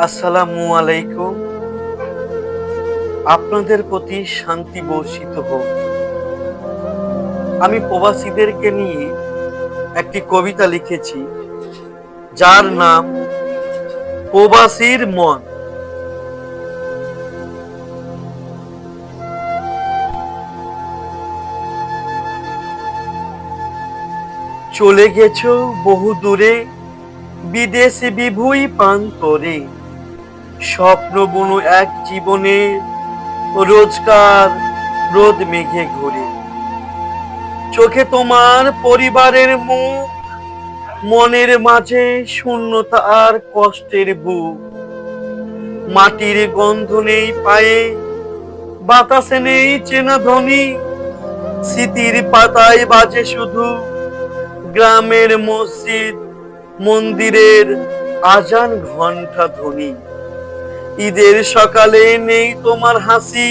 আসসালামু আলাইকুম। আপনাদের প্রতি শান্তি বর্ষিত হোক। আমি প্রবাসীদেরকে নিয়ে একটি কবিতা লিখেছি, যার নাম প্রবাসীর মন। চলে গেছ বহু দূরে বিদেশে বিভুই প্রান্তরে স্বপ্ন বুনো এক জীবনে, রোজকার রোদ মেঘে ঘুরে। চোখে তোমার পরিবারের মুখ, মনের মাঝে শূন্যতা আর কষ্টের বুক। মাটির গন্ধ নেই পায়ে, বাতাসে নেই চেনা ধ্বনি। স্মৃতির পাতায় বাজে শুধু গ্রামের মসজিদ, মন্দিরের আজান ঘণ্টা ধ্বনি। ঈদের সকালে নেই তোমার হাসি,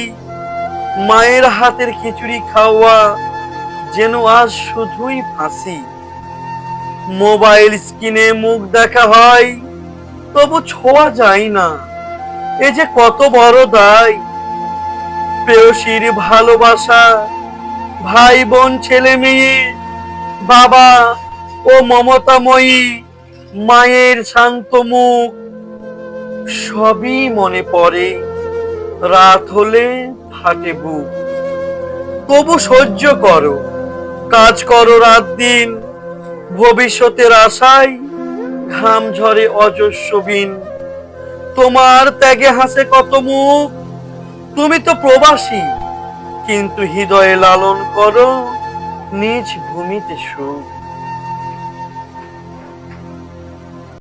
মায়ের হাতের খিচুড়ি খাওয়া যেন আজ শুধুই ফাঁসি। মোবাইল স্ক্রিনে মুখ দেখা হয়, তবু ছোঁয়া যায় না, এ যে কত বড় দায়। প্রেয়সীর ভালোবাসা ভাই বোন ছেলে মেয়ে বাবা ও মমতাময়ী, মায়ের শান্ত মুখ সবই মনে পড়ে। রাত হলে ফাটে বুক। তবু সহ্য করো। কাজ করো রাত দিন। ভবিষ্যতের আশায় ঘাম ঝরে অজস্র বিন। তোমার ত্যাগে হাসে কত মুখ। তুমি তো প্রবাসী, কিন্তু হৃদয়ে লালন করো। নিজ ভূমিতে সুখ।